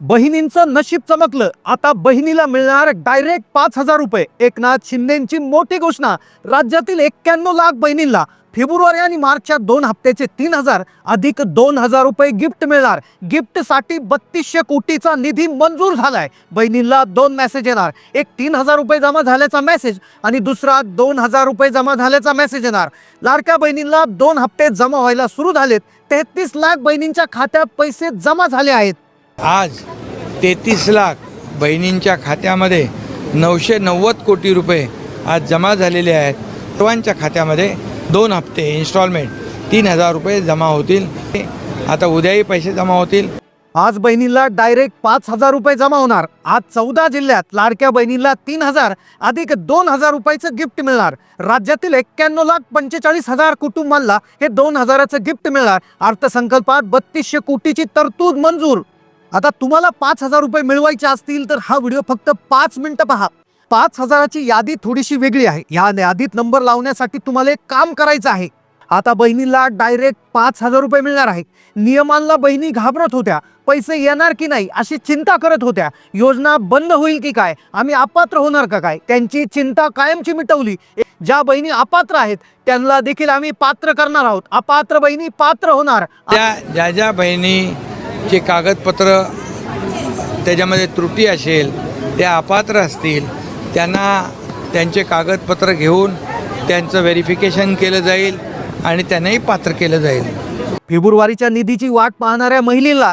बहिणींचं नशीब चमकलं. आता बहिणीला मिळणार डायरेक्ट पाच हजार रुपये. एकनाथ शिंदेची मोठी घोषणा. राज्यातील एक्क्याण्णव लाख बहिणींना फेब्रुवारी आणि मार्चच्या दोन हप्त्याचे तीन हजार अधिक दोन हजार रुपये गिफ्ट मिळणार. गिफ्टसाठी बत्तीसशे कोटीचा निधी मंजूर झालाय. बहिणींना दोन मेसेज येणार. एक तीन हजार रुपये जमा झाल्याचा मेसेज आणि दुसरा दोन हजार रुपये जमा झाल्याचा मेसेज येणार. लाडक्या बहिणींना दोन हप्ते जमा व्हायला सुरू झालेत. तेहतीस लाख बहिणींच्या खात्यात पैसे जमा झाले आहेत. आज तेहतीस लाख बहिणींच्या खात्यामध्ये नऊशे नव्वद कोटी रुपये आज जमा झालेले आहेत. सर्वांच्या खात्यामध्ये दोन हप्ते इन्स्टॉलमेंट तीन हजार रुपये जमा होतील. आता उद्याही पैसे जमा होतील. आज बहिणीला डायरेक्ट पाच हजार रुपये जमा होणार. आज चौदा जिल्ह्यात लाडक्या बहिणीला तीन हजार अधिक दोन हजार रुपयाचं गिफ्ट मिळणार. राज्यातील एक्क्याण्णव लाख पंचेचाळीस हजार कुटुंबांना हे दोन हजाराचं गिफ्ट मिळणार. अर्थसंकल्पात बत्तीसशे कोटीची तरतूद मंजूर. आता तुम्हाला पाच हजार रुपये मिळवायचे असतील तर हा व्हिडिओ फक्त पाच मिनिटं पहा. पाच हजाराची यादी थोडीशी वेगळी आहे. या यादीत नंबर लावण्यासाठी तुम्हाला एक काम करायचं आहे. आता बहिणीला डायरेक्ट पाच हजार रुपये मिळणार आहे. नियमांना बहिणी घाबरत होत्या. पैसे येणार की नाही अशी चिंता करत होत्या. योजना बंद होईल की काय? आम्ही अपात्र होणार का काय? त्यांची चिंता कायमची मिटवली. ज्या बहिणी अपात्र आहेत त्यांना देखील आम्ही पात्र करणार आहोत. अपात्र बहिणी पात्र होणार. त्या ज्या ज्या जे कागदपत्र त्याच्यामध्ये त्रुटी असेल त्या अपात्र असतील त्यांना त्यांचे कागदपत्र घेऊन त्यांचं व्हेरिफिकेशन केलं जाईल आणि त्यांनाही पात्र केलं जाईल. फेब्रुवारीच्या निधीची वाट पाहणाऱ्या महिलेला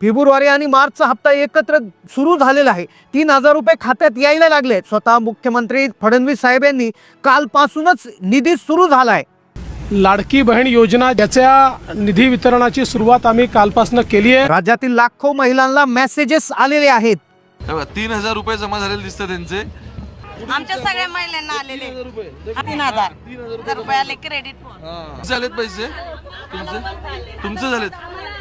फेब्रुवारी आणि मार्चचा हप्ता एकत्र सुरू झालेला आहे. तीन हजार रुपये खात्यात यायला लागले स्वतः मुख्यमंत्री फडणवीस साहेब यांनी कालपासूनच निधी सुरू झाला आहे. लाडकी बहीण योजना ज्याच्या निधी वितरणाची सुरुवात आम्ही कालपासून केली आहे. राज्यातील लाखो महिलांना मेसेजेस आलेले आहेत. तीन हजार रुपये जमा झालेले दिसतात त्यांचे. आमच्या सगळ्या महिलांना आलेले तीन हजार. हजार रुपये. आले क्रेडिट झालेत पैसे? तुमचे? तुमचे झालेत.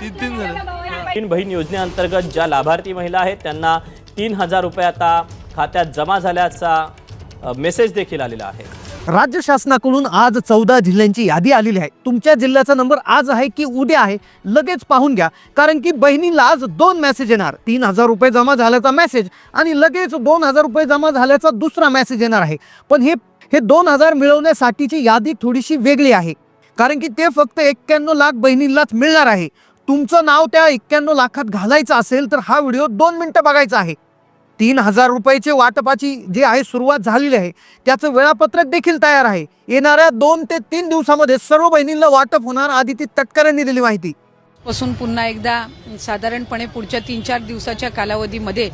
तीन तीन झाले तीन बहीण योजनेअंतर्गत ज्या लाभार्थी महिला आहेत त्यांना तीन हजार रुपये आता खात्यात जमा झाल्याचा मेसेज देखील आलेला आहे. राज्य शासनाकडून आज चौदा जिल्ह्यांची यादी आलेली आहे. तुमच्या जिल्ह्याचा नंबर आज आहे की उद्या आहे लगेच पाहून घ्या. कारण की बहिणीला आज दोन मेसेज येणार. तीन हजार रुपये जमा झाल्याचा मेसेज आणि लगेच दोन हजार रुपये जमा झाल्याचा दुसरा मेसेज येणार आहे. पण हे हे दोन हजार मिळवण्यासाठीची यादी थोडीशी वेगळी आहे. कारण की ते फक्त एक्क्याण्णव लाख बहिणींनाच मिळणार आहे. तुमचं नाव त्या एक्क्याण्णव लाखात घालायचं असेल तर हा व्हिडिओ दोन मिनटं बघायचा आहे. तीन हजार रुपयाचे वाटपाची जी आहे सुरुवात झालेली आहे त्याचं वेळापत्रक देखील तयार आहे. येणाऱ्या दोन ते तीन दिवसामध्ये सर्व बहिणींना वाटप होणार आधी ती तटकऱ्यांनी दिली माहिती. पासून पुन्हा एकदा साधारणपणे पुढच्या तीन चार दिवसाच्या कालावधीमध्ये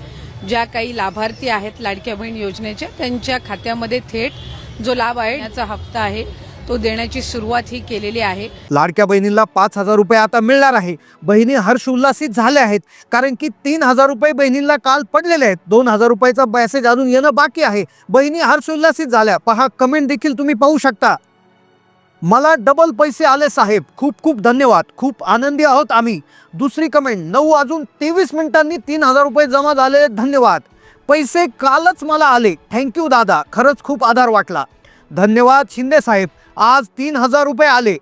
ज्या काही लाभार्थी आहेत लाडक्या बहीण योजनेच्या त्यांच्या खात्यामध्ये थेट जो लाभ आहे याचा हप्ता आहे. तो देण्याची सुरुवात ही केलेली आहे. लाडक्या बहिणीला पाच हजार रुपये आता मिळणार आहे. बहिणी हर्ष उल्हासित झाल्या आहेत. कारण की तीन हजार रुपये बहिणींना काल पडलेले आहेत. दोन हजार रुपयाचा मेसेज अजून येणं बाकी आहे. बहिणी हर्ष उल्हासित झाल्या. पहा कमेंट देखील तुम्ही पाहू शकता. मला डबल पैसे आले साहेब. खूप खूप धन्यवाद. खूप आनंदी आहोत आम्ही. दुसरी कमेंट नऊ अजून तेवीस मिनिटांनी तीन हजार रुपये जमा झाले धन्यवाद. पैसे कालच मला आले. थँक्यू दादा. खरंच खूप आधार वाटला. धन्यवाद शिंदे साहेब. आज तीन हजार रुपये आले.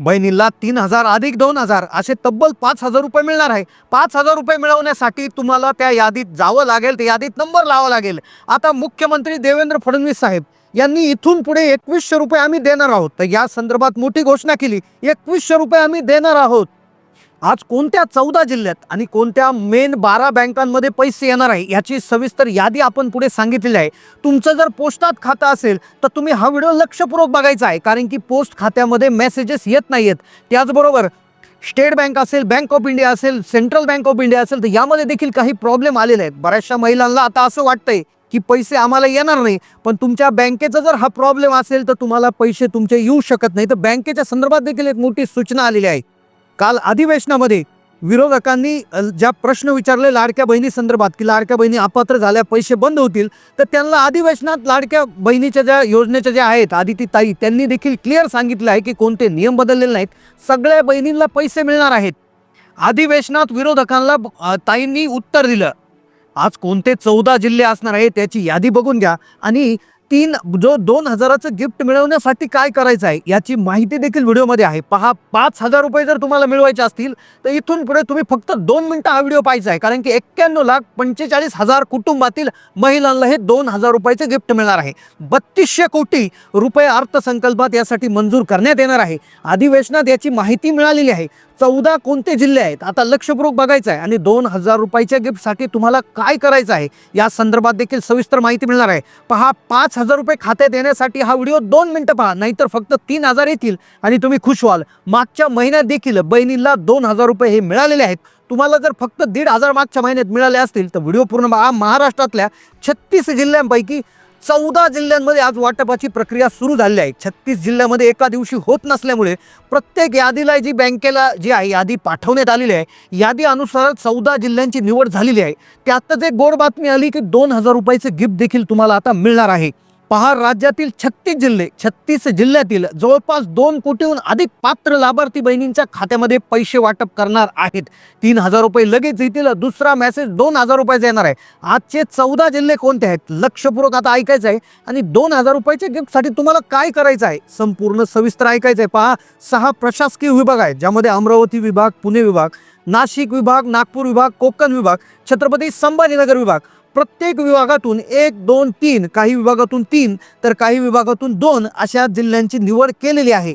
बहिणीला तीन हजार अधिक दोन हजार असे तब्बल पाच हजार रुपये मिळणार आहे. पाच हजार रुपये मिळवण्यासाठी तुम्हाला त्या यादीत जावं लागेल त्या यादीत नंबर लावा लागेल. आता मुख्यमंत्री देवेंद्र फडणवीस साहेब यांनी इथून पुढे एकवीसशे रुपये आम्ही देणार आहोत. तर या संदर्भात मोठी घोषणा केली एकवीसशे रुपये आम्ही देणार आहोत. आज कोणत्या चौदा जिल्ह्यात आणि कोणत्या मेन बारा बँकांमध्ये पैसे येणार आहे याची सविस्तर यादी आपण पुढे सांगितलेली आहे. तुमचं जर पोस्टात खातं असेल तर तुम्ही हा व्हिडिओ लक्षपूर्वक बघायचा आहे कारण की पोस्ट खात्यामध्ये मेसेजेस येत नाही आहेत त्याचबरोबर स्टेट बँक असेल बँक ऑफ इंडिया असेल सेंट्रल बँक ऑफ इंडिया असेल तर यामध्ये देखील काही प्रॉब्लेम आलेले आहेत. बऱ्याचशा महिलांना आता असं वाटतंय की पैसे आम्हाला येणार नाही पण तुमच्या बँकेचा जर हा प्रॉब्लेम असेल तर तुम्हाला पैसे तुमचे येऊ शकत नाही. तर बँकेच्या संदर्भात देखील एक मोठी सूचना आलेली आहे. काल अधिवेशनामध्ये विरोधकांनी ज्या प्रश्न विचारले लाडक्या बहिणी संदर्भात की लाडक्या बहिणी अपात्र झाल्या पैसे बंद होतील तर त्यांना अधिवेशनात लाडक्या बहिणीच्या ज्या योजनेच्या ज्या आहेत आदिती ताई त्यांनी देखील क्लिअर सांगितलं आहे की कोणते नियम बदललेले नाहीत. सगळ्या बहिणींना पैसे मिळणार आहेत. अधिवेशनात विरोधकांना ताईंनी उत्तर दिलं. आज कोणते चौदा जिल्हे असणार आहे त्याची यादी बघून घ्या. आणि तीन जो दोन हजाराचं गिफ्ट मिळवण्यासाठी काय करायचं आहे याची माहिती देखील व्हिडिओमध्ये आहे. पहा पाच हजार रुपये जर तुम्हाला मिळवायचे असतील तर इथून पुढे तुम्ही फक्त दोन मिनटं हा व्हिडिओ पाहायचा आहे कारण की एक्क्याण्णव लाख पंचेचाळीस हजार कुटुंबातील महिलांना हे दोन हजार रुपयाचे गिफ्ट मिळणार आहे. बत्तीसशे कोटी रुपये अर्थसंकल्पात यासाठी मंजूर करण्यात येणार आहे. अधिवेशनात याची माहिती मिळालेली आहे. चौदा कोणते जिल्हे आहेत? आता लक्षपूर्वक बघायचं आहे आणि दोन हजार रुपयाच्या गिफ्टसाठी तुम्हाला काय करायचं आहे? या संदर्भात देखील सविस्तर माहिती मिळणार आहे. पहा पाच हजार रुपये खात्यात येण्यासाठी हा व्हिडिओ दोन मिनटं पहा नाहीतर फक्त तीन हजार येतील आणि तुम्ही खुश व्हाल. मागच्या महिन्यात देखील बहिणीला दोन हजार रुपये हे मिळालेले आहेत. तुम्हाला जर फक्त दीड हजार मागच्या महिन्यात मिळाले असतील तर व्हिडिओ पूर्ण महाराष्ट्रातल्या छत्तीस जिल्ह्यांपैकी चौदा जिल्ह्यांमध्ये आज वाटपाची प्रक्रिया सुरू झाली आहे. छत्तीस जिल्ह्यामध्ये एका दिवशी होत नसल्यामुळे प्रत्येक यादीला जी बँकेला जी आहे यादी पाठवण्यात आलेली आहे यादी अनुसार चौदा जिल्ह्यांची निवड झालेली आहे. त्यातच एक गोड बातमी आली की दोन हजार रुपयाचे गिफ्ट देखील तुम्हाला आता मिळणार आहे. पहा राज्यातील छत्तीस जिल्हे छत्तीस जिल्ह्यातील जवळपास दोन कोटीहून अधिक पात्र लाभार्थी बहिणींच्या खात्यामध्ये पैसे वाटप करणार आहेत. तीन हजार रुपये लगेच येतील दुसरा मेसेज दोन हजार रुपयाचा येणार आहे. आजचे चौदा जिल्हे कोणते आहेत? लक्षपूर्वक आता ऐकायचं आहे. आणि दोन हजार रुपयाच्या गिफ्टसाठी तुम्हाला काय करायचं आहे? संपूर्ण सविस्तर ऐकायचं आहे. पहा सहा प्रशासकीय विभाग आहेत ज्यामध्ये अमरावती विभाग पुणे विभाग नाशिक विभाग नागपूर विभाग कोकण विभाग छत्रपती संभाजीनगर विभाग. प्रत्येक विभागातून एक दोन तीन काही विभागातून तीन तर काही विभागातून दोन अशा जिल्ह्यांची निवड केलेली आहे.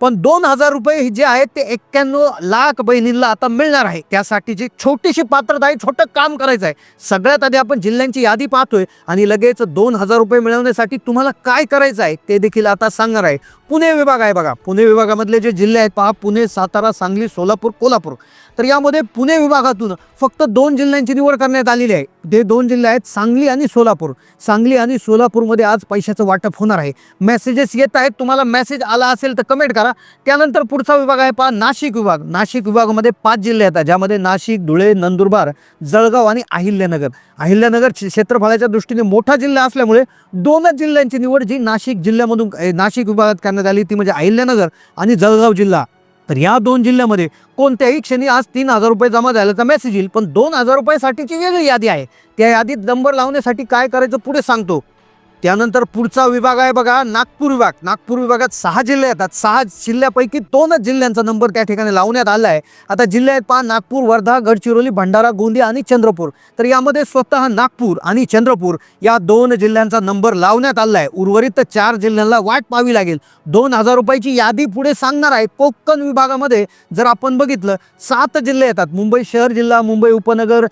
पण दोन हजार रुपये जे आहेत ते एक्क्याण्णव लाख बहिणींना आता मिळणार आहे. त्यासाठी जी छोटीशी पात्रता आहे छोटं काम करायचं आहे. सगळ्यात आधी आपण जिल्ह्यांची यादी पाहतोय आणि लगेच दोन हजार रुपये मिळवण्यासाठी तुम्हाला काय करायचं आहे ते देखील आता सांगणार आहे. पुणे विभाग आहे बघा. पुणे विभागामधले जे जिल्हे आहेत पहा पुणे सातारा सांगली सोलापूर कोल्हापूर. तर यामध्ये पुणे विभागातून फक्त दोन जिल्ह्यांची निवड करण्यात आलेली आहे. ते दोन जिल्हे आहेत सांगली आणि सोलापूर. सांगली आणि सोलापूरमध्ये आज पैशाचं वाटप होणार आहे. मेसेजेस येत आहेत. तुम्हाला मेसेज आला असेल तर कमेंट करा. त्यानंतर पुढचा विभाग आहे पहा नाशिक विभाग. नाशिक विभागामध्ये पाच जिल्हे येतात ज्यामध्ये नाशिक धुळे नंदुरबार जळगाव आणि अहिल्यानगर. अहिल्यानगर क्षेत्रफळाच्या दृष्टीने मोठा जिल्हा असल्यामुळे दोनच जिल्ह्यांची निवड जी नाशिक जिल्ह्यामधून नाशिक विभागात करण्यात आली ती म्हणजे अहिल्यानगर आणि जळगाव जिल्हा. तर या दोन जिल्ह्यामध्ये कोणत्याही क्षणी आज तीन हजार रुपये जमा झाल्याचा मेसेज येईल. पण दोन हजार रुपयासाठीची वेगळी यादी आहे. त्या यादीत नंबर लावण्यासाठी काय करायचं पुढे सांगतो. त्यानंतर पुढचा विभाग आहे बघा नागपूर विभाग. नागपूर विभागात सहा जिल्हे येतात. सहा जिल्ह्यापैकी दोनच जिल्ह्यांचा नंबर त्या ठिकाणी लावण्यात आला आहे. आता जिल्हे आहेत पहा नागपूर वर्धा गडचिरोली भंडारा गोंदिया आणि चंद्रपूर. तर यामध्ये स्वतः नागपूर आणि चंद्रपूर या दोन जिल्ह्यांचा नंबर लावण्यात आला आहे. उर्वरित चार जिल्ह्यांना वाट पाहावी लागेल. दोन हजार रुपयाची यादी पुढे सांगणार आहे. कोकण विभागामध्ये जर आपण बघितलं सात जिल्हे येतात. मुंबई शहर जिल्हा मुंबई उपनगर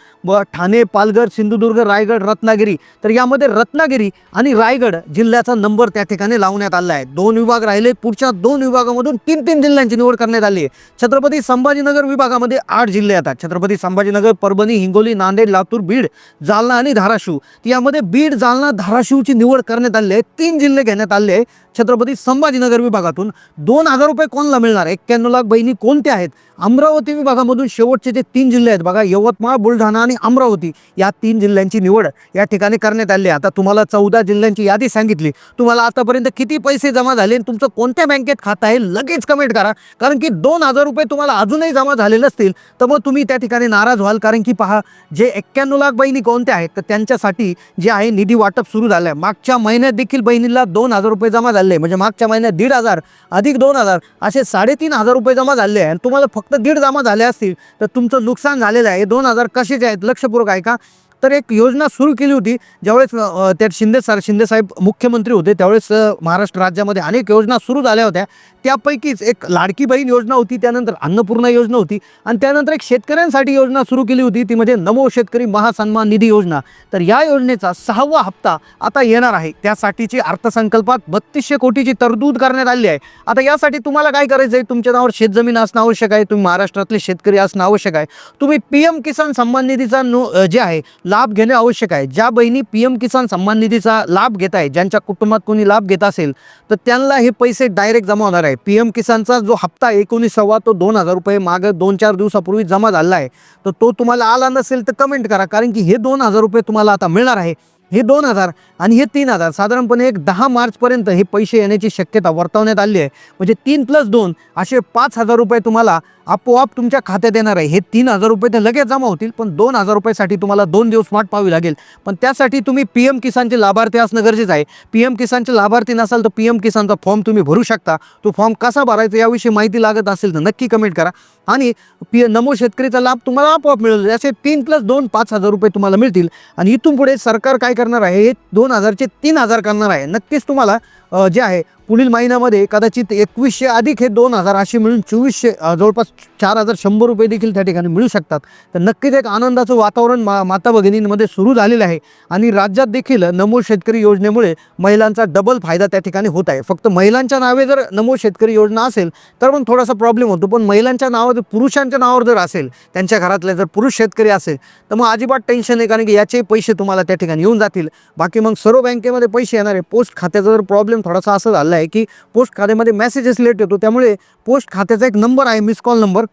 ठाणे पालघर सिंधुदुर्ग रायगड रत्नागिरी. तर यामध्ये रत्नागिरी आणि रायगड जिल्ह्याचा नंबर त्या ठिकाणी लावण्यात आला आहे. दोन विभाग राहिले. पुढच्या दोन विभागामधून तीन तीन जिल्ह्यांची निवड करण्यात आली आहे. छत्रपती संभाजीनगर विभागामध्ये आठ जिल्हे येतात. छत्रपती संभाजीनगर परभणी हिंगोली नांदेड लातूर बीड जालना आणि धाराशिव. यामध्ये बीड जालना धाराशिवची निवड करण्यात आली आहे. तीन जिल्हे घेण्यात आले आहे. छत्रपती संभाजीनगर विभागातून दोन हजार रुपये कोणाला मिळणार? एक्क्याण्णव लाख बहिणी कोणत्या आहेत? अमरावती विभागामधून शेवटचे जे तीन जिल्हे आहेत बघा यवतमाळ बुलढाणा आणि अमरावती या तीन जिल्ह्यांची निवड या ठिकाणी करण्यात आली आहे. आता तुम्हाला चौदा जिल्ह्यांची यादी सांगितली. तुम्हाला आतापर्यंत किती पैसे जमा झाले आणि तुमचं कोणत्या बँकेत खातं आहे लगेच कमेंट करा. कारण की दोन हजार रुपये तुम्हाला अजूनही जमा झाले नसतील तर मग तुम्ही त्या ठिकाणी नाराज व्हाल. कारण की पहा जे एक्क्याण्णव लाख बहिणी कोणत्या आहेत तर त्यांच्यासाठी जे आहे निधी वाटप सुरू झालं आहे मागच्या महिन्यात देखील बहिणीला दोन हजार रुपये जमा झाले. झाले म्हणजे मागच्या महिन्यात दीड हजार अधिक दोन हजार असे साडेतीन हजार रुपये जमा झाले आहे. आणि तुम्हाला फक्त दीड जमा झाले असतील तर तुमचं नुकसान झालेलं आहे. हे दोन हजार कशाचे आहेत? लक्षपूर्वक ऐका. तर एक योजना सुरू केली होती. ज्यावेळेस त्यात त्या शिंदे सर शिंदेसाहेब मुख्यमंत्री होते त्यावेळेस महाराष्ट्र राज्यामध्ये अनेक योजना सुरू झाल्या होत्या. त्यापैकीच एक लाडकी बहीण योजना होती त्यानंतर अन्नपूर्णा योजना होती आणि त्यानंतर एक शेतकऱ्यांसाठी योजना सुरू केली होती ती म्हणजे नमो शेतकरी महासन्मान निधी योजना. तर या योजनेचा सहावा हप्ता आता येणार आहे. त्यासाठीची अर्थसंकल्पात बत्तीसशे कोटीची तरतूद करण्यात आली आहे. आता यासाठी तुम्हाला काय करायचं आहे तुमच्या नावावर शेतजमीन असणं आवश्यक आहे तुम्ही महाराष्ट्रातले शेतकरी असणं आवश्यक आहे. तुम्ही पी एम किसान सन्मान निधीचा नो जे आहे लाभ घेणे आवश्यक आहे. ज्या बहिणी पी एम किसान सन्मान निधीचा लाभ घेत आहे ज्यांच्या कुटुंबात कोणी लाभ घेत असेल तर त्यांना हे पैसे डायरेक्ट जमा होणार आहे पी एम किसानचा जो हप्ता एकोणीसावा तो दोन हजार रुपये मागं दोन चार दिवसापूर्वी जमा झाला आहे. तर तो तुम्हाला आला नसेल तर कमेंट करा कारण की हे दोन हजार रुपये तुम्हाला आता मिळणार आहे. हे दोन हजार आणि हे तीन हजार साधारणपणे एक दहा मार्चपर्यंत हे पैसे येण्याची शक्यता वर्तवण्यात आली आहे. म्हणजे तीन प्लस दोन असे पाच हजार रुपये तुम्हाला आपोआप तुमच्या खात्यात येणार आहे. हे तीन हजार रुपये तर लगेच जमा होतील पण दोन हजार रुपयासाठी तुम्हाला दोन दिवस वाट पाहावी लागेल. पण त्यासाठी तुम्ही पी एम किसानचे लाभार्थी असणं गरजेचं आहे. पी एम किसानचे लाभार्थी नसाल तर पी एम किसानचा फॉर्म तुम्ही भरू शकता. तो फॉर्म कसा भरायचा याविषयी माहिती लागत असेल तर नक्की कमेंट करा. आणि पी नमो शेतकरीचा लाभ तुम्हाला आपोआप मिळेल. असे तीन प्लस दोन पाच हजार रुपये तुम्हाला मिळतील. आणि इथून पुढे सरकार काय करणार आहे? हे दोन हजारचे तीन हजार करणार आहे. नक्कीच तुम्हाला जे आहे पुढील महिन्यामध्ये कदाचित एकवीसशे अधिक हे दोन हजार असे मिळून चोवीसशे जवळपास चार हजार शंभर रुपये देखील त्या ठिकाणी मिळू शकतात. तर नक्कीच एक आनंदाचं वातावरण मा माता भगिनींमध्ये सुरू झालेलं आहे. आणि राज्यात देखील नमो शेतकरी योजनेमुळे महिलांचा डबल फायदा त्या ठिकाणी होत आहे. फक्त महिलांच्या नावे जर नमो शेतकरी योजना असेल तर पण थोडासा प्रॉब्लेम होतो. पण महिलांच्या नावावर पुरुषांच्या नावावर जर असेल त्यांच्या घरातले जर पुरुष शेतकरी असेल तर मग अजिबात टेन्शन नाही. कारण की याचे पैसे तुम्हाला त्या ठिकाणी येऊन जातील. बाकी मग सर्व बँकेमध्ये पैसे येणारे पोस्ट खात्याचा जर प्रॉब्लेम थोडासा असं झाला आहे की पोस्ट खात्यामध्ये मेसेजेस लेट येतो. त्यामुळे पोस्ट खात्याचा एक नंबर आहे मिस कॉल नंबर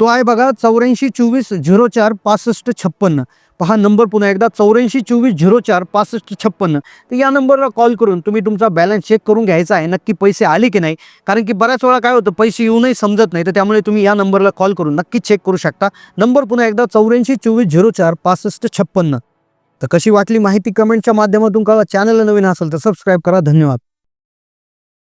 तो आहे बघा चौऱ्याऐंशी चोवीस झिरो चार पासष्ट छप्पन्न पहा नंबर पुन्हा एकदा चौऱ्याऐंशी चोवीस झिरो चार पासष्ट छप्पन्न तर या नंबरला कॉल करून तुम्ही तुमचा बॅलन्स चेक करून घ्यायचा आहे. नक्की पैसे आले की नाही? कारण की बऱ्याच वेळा काय होतं पैसे येऊनही समजत नाही. तर त्यामुळे तुम्ही या नंबरला कॉल करून नक्की चेक करू शकता. नंबर पुन्हा एकदा चौऱ्याऐंशी चोवीस झिरो चार पासष्ट छप्पन्न तर कशी वाटली माहिती कमेंटच्या माध्यमातून कळवा. चॅनलला नवीन असेल तर सबस्क्राईब करा. धन्यवाद.